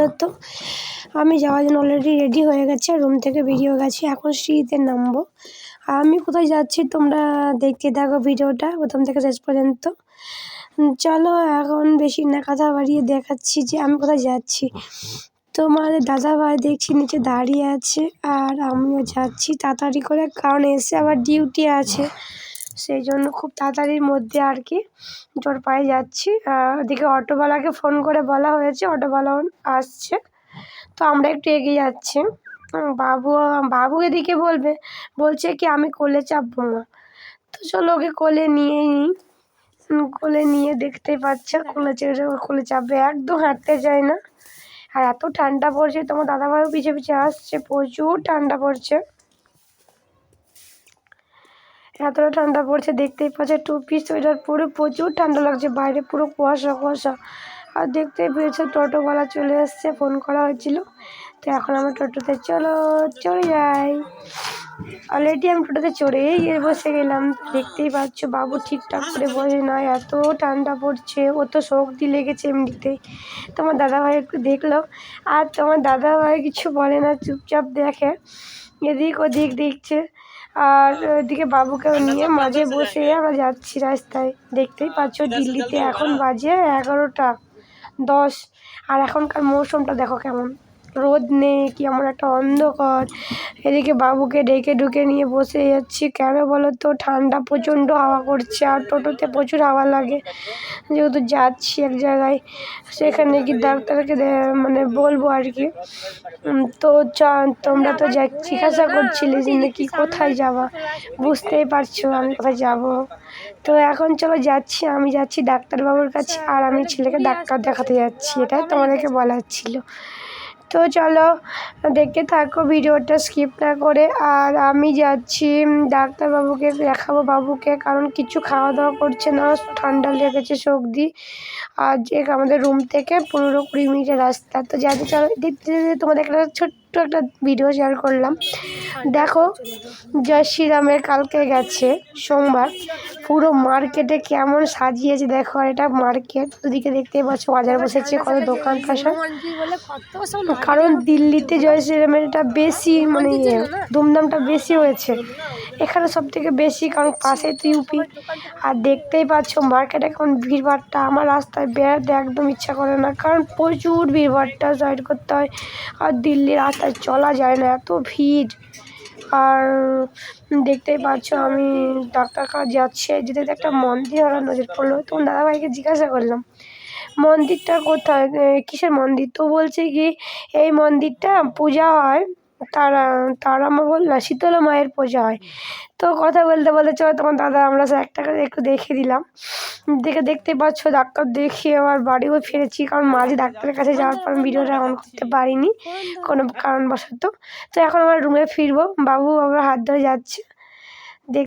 বলো তো আমি যাওয়ার জন্য অলরেডি রেডি হয়ে গেছে রুম থেকে বেরিয়ে গেছি। এখন সিঁড়িতে নামবো। আর আমি কোথায় যাচ্ছি তোমরা দেখতে থাকো ভিডিওটা প্রথম থেকে শেষ পর্যন্ত। চলো এখন বেশি না, কথা বাড়িয়ে দেখাচ্ছি যে আমি কোথায় যাচ্ছি। তোমার দাদা ভাই দেখছি নিচে দাঁড়িয়ে আছে, আর আমিও যাচ্ছি তাড়াতাড়ি করে, কারণ এসে আবার ডিউটি আছে। সেই জন্য খুব তাড়াতাড়ির মধ্যে আর কি জোর পায়ে যাচ্ছি। ওদিকে অটোওয়ালাকে ফোন করে বলা হয়েছে, অটোওয়ালাও আসছে। তো আমরা একটু এগিয়ে যাচ্ছি। বাবু বাবু এদিকে বলবে, বলছে কি আমি কোলে চাপবো না। তো চলো ওকে কোলে নিয়েই নিই কোলে নিয়ে দেখতেই পাচ্ছে, কোলে চেড়ে কোলে চাপবে, একদম হাঁটতে চায় না। আর এত ঠান্ডা পড়ছে, তোমার দাদাভাইও পিছিয়ে পিছিয়ে আসছে, প্রচুর ঠান্ডা পড়ছে। এতটা ঠান্ডা পড়ছে, দেখতেই পাচ্ছে, টুপি, সোয়েটার পুরো প্রচুর ঠান্ডা লাগছে, বাইরে পুরো কুয়াশা কুয়াশা। আর দেখতে পেয়েছ, টোটোওয়ালা চলে এসছে, ফোন করা হয়েছিল। তো এখন আমরা টোটোতে, চলো, চলে যাই। অলরেডি আমি টোটোতে চড়েই বসে গেলাম। দেখতেই পাচ্ছ, বাবু ঠিকঠাক করে বসে না এত ঠান্ডা পড়ছে ও তো লেগেছে এমনিতেই। তোমার দাদাভাই একটু দেখল। আর তোমার দাদাভাই কিছু বলে না, চুপচাপ দেখে। এদিক ওদিক দেখছে। আর ওইদিকে বাবুকেও নিয়ে মাঝে বসে আমরা যাচ্ছি রাস্তায়। দেখতেই পাচ্ছ দিল্লিতে এখন বাজে এগারোটা দশ। আর এখনকার মৌসুমটা দেখো কেমন। রোদ নেই, কি এমন একটা অন্ধকার। এদিকে বাবুকে ডেকে ঢুকে নিয়ে বসে যাচ্ছি। কেন বলো তো? ঠান্ডা প্রচণ্ড হাওয়া করছে আর টোটোতে প্রচুর হাওয়া লাগে। যেহেতু যাচ্ছি এক জায়গায়, সেখানে কি ডাক্তারকে মানে বলব আর কি। তো চা, তোমরা তো যা জিজ্ঞাসা করছিলে যে নাকি কোথায় যাবা? বুঝতেই পারছ আমি কোথায় যাব। তো এখন চলো যাচ্ছি, আমি যাচ্ছি ডাক্তারবাবুর কাছে আর আমি ছেলেকে ডাক্তার দেখাতে যাচ্ছি। এটাই তোমাদেরকে বলার ছিল। তো চলো দেখতে থাকো, ভিডিওটা স্কিপ না করে। আর আমি যাচ্ছি ডাক্তারবাবুকে দেখাবো বাবুকে, কারণ কিছু খাওয়া দাওয়া করছে না, ঠান্ডা লেগেছে সর্দি। আর যে আমাদের রুম থেকে পনেরো কুড়ি মিনিটের রাস্তা। তো যাতে চলো, দেখতে তোমাদের একটা ছোট্ট একটা ভিডিও শেয়ার করলাম। দেখো, জয় শ্রীরামের কালকে গেছে সোমবার। পুরো মার্কেটে কেমন সাজিয়েছে দেখো আর এটা মার্কেট দুদিকে দেখতেই পাচ্ছ বাজার বসেছে কত দোকান পাশা কারণ দিল্লিতে জয় শ্রীরামের এটা বেশি মানে ইয়ে ধুমধামটা বেশি হয়েছে। এখানে সব থেকে বেশি কারণ পাশে তো ইউপি আর দেখতেই পাচ্ছ মার্কেটে এখন ভিড়ভাড়টা আমার রাস্তায় বেড়াতে একদম ইচ্ছা করে না কারণ প্রচুর ভিড়ভাড়টা সাইড করতে হয়। আর দিল্লির রাস্তায় চলা যায় না এত ভিড়। আর দেখতেই পাচ্ছ আমি ডাক্তার কাছে যাচ্ছি। যেতে একটা মন্দির আমার নজর পড়ল। তখন দাদাভাইকে জিজ্ঞাসা করলাম, মন্দিরটা কোথায়? কিসের মন্দির? তো বলছে কি, এই মন্দিরটা পূজা হয় তারা তারা মা বল, না, শীতলা মায়ের পূজা হয়। তো কথা বলতে বলতে চলো তোমার দাদা, আমরা একটা একটু দেখে দিলাম। দেখে দেখতে পাচ্ছ, ডাক্তার দেখিয়ে আবার বাড়িও ফিরেছি, কারণ মাঝে ডাক্তারের কাছে যাওয়ার পর আমি ভিডিওটা অন করতে পারিনি, কোনো কারণবশত। তো এখন আমার রুমে ফিরবো, বাবু আবার হাত ধরে যাচ্ছে। দেখ